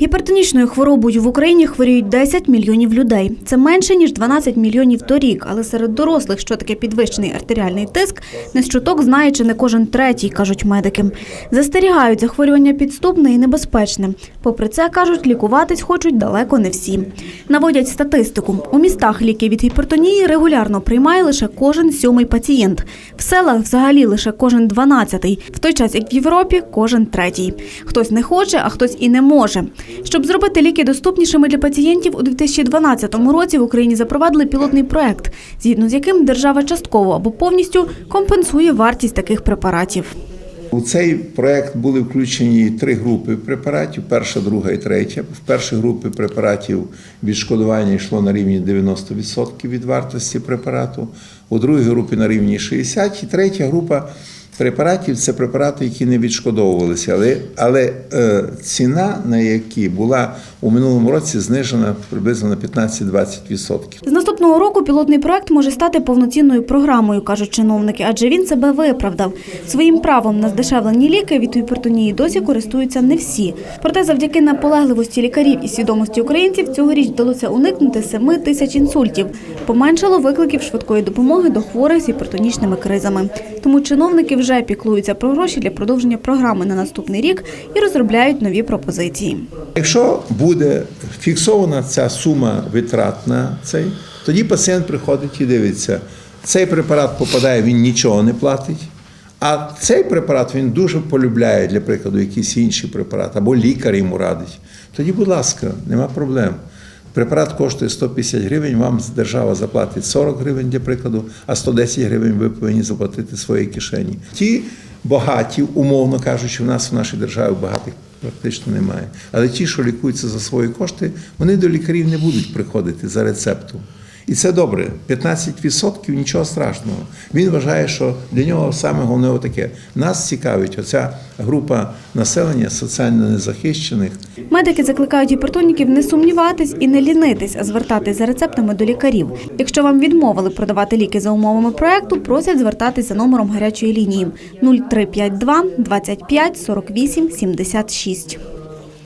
Гіпертонічною хворобою в Україні хворіють 10 мільйонів людей. Це менше ніж 12 мільйонів торік. Але серед дорослих, що таке підвищений артеріальний тиск, не з чуток знає чи не кожен третій, кажуть медики. Застерігають, захворювання підступне і небезпечне. Попри це кажуть, лікуватись хочуть далеко не всі. Наводять статистику: у містах ліки від гіпертонії регулярно приймає лише кожен сьомий пацієнт. В селах взагалі лише кожен дванадцятий. В той час, як в Європі, кожен третій. Хтось не хоче, а хтось і не може. Щоб зробити ліки доступнішими для пацієнтів, у 2012 році в Україні запровадили пілотний проект, згідно з яким держава частково або повністю компенсує вартість таких препаратів. У цей проект були включені три групи препаратів: перша, друга і третя. В першій групі препаратів відшкодування йшло на рівні 90% від вартості препарату, у другій групі на рівні 60%, і третя група препаратів це препарати, які не відшкодовувалися, але, але е, ціна на які була у минулому році знижена приблизно на 15-20%. З наступного року пілотний проект може стати повноцінною програмою, кажуть чиновники, адже він себе виправдав. Своїм правом на здешевлені ліки від гіпертонії досі користуються не всі. Проте, завдяки наполегливості лікарів і свідомості українців, цьогоріч вдалося уникнути 7 тисяч інсультів. Поменшало викликів швидкої допомоги до хворих з гіпертонічними кризами. Тому чиновники вже піклуються про гроші для продовження програми на наступний рік і розробляють нові пропозиції. Якщо буде фіксована ця сума витрат на цей, тоді пацієнт приходить і дивиться, цей препарат попадає, він нічого не платить. А цей препарат він дуже полюбляє, для прикладу, якийсь інший препарат, або лікар йому радить. Тоді, будь ласка, нема проблем. Препарат коштує 150 гривень, вам держава заплатить 40 гривень, для прикладу, а 110 гривень ви повинні заплатити своєї кишені. Ті багаті, умовно кажучи, в нас в нашій державі багатих практично немає. Але ті, що лікуються за свої кошти, вони до лікарів не будуть приходити за рецептом. І це добре. 15% нічого страшного. Він вважає, що для нього саме головне таке. Нас цікавить оця група населення соціально незахищених. Медики закликають гіпертоніків не сумніватись і не лінитись, а звертатись за рецептами до лікарів. Якщо вам відмовили продавати ліки за умовами проекту, просять звертатись за номером гарячої лінії 0352 25 48 76.